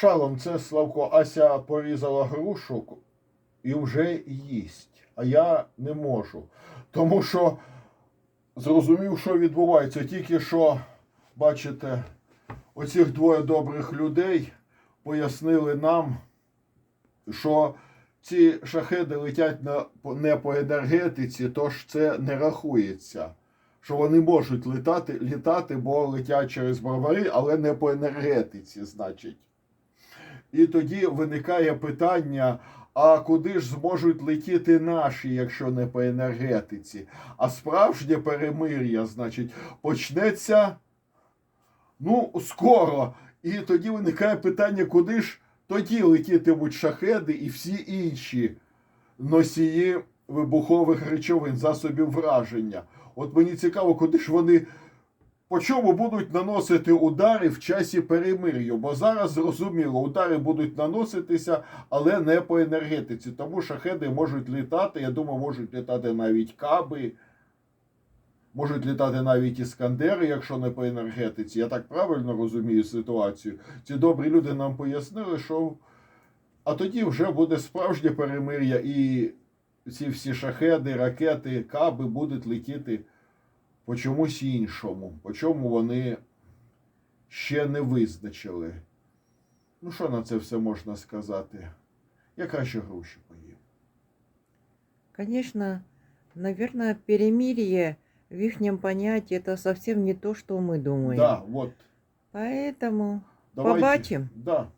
Шалом, це Славко Ася порізала грушу і вже їсть. А я не можу. Тому що зрозумів, що відбувається. Тільки що, бачите, оцих двоє добрих людей пояснили нам, що ці шахеди летять не по енергетиці, тож це не рахується. Що вони можуть літати, літати, бо летять через бровари, але не по енергетиці, значить. І тоді виникає питання: а куди ж зможуть летіти наші, якщо не по енергетиці? А справжнє перемир'я, значить, почнеться ну, скоро. І тоді виникає питання, куди ж тоді летітимуть шахеди і всі інші носії вибухових речовин, засобів враження. От мені цікаво, куди ж вони по чому будуть наносити удари в часі перемир'ю? Бо зараз зрозуміло, удари будуть наноситися, але не по енергетиці. Тому шахеди можуть літати. Я думаю, можуть літати навіть каби, можуть літати навіть іскандери, якщо не по енергетиці. Я так правильно розумію ситуацію. Ці добрі люди нам пояснили, що а тоді вже буде справжнє перемир'я, і ці всі шахеди, ракети, каби будуть летіти по чомусь іншому, по чому вони ще не визначили. Ну, що на це все можна сказати? Я краще гроші поїм. Конечно, наверное, перемирие в их понятии это совсем не то, что мы думаем. Да, от. Поэтому Давайте. побачим. Да.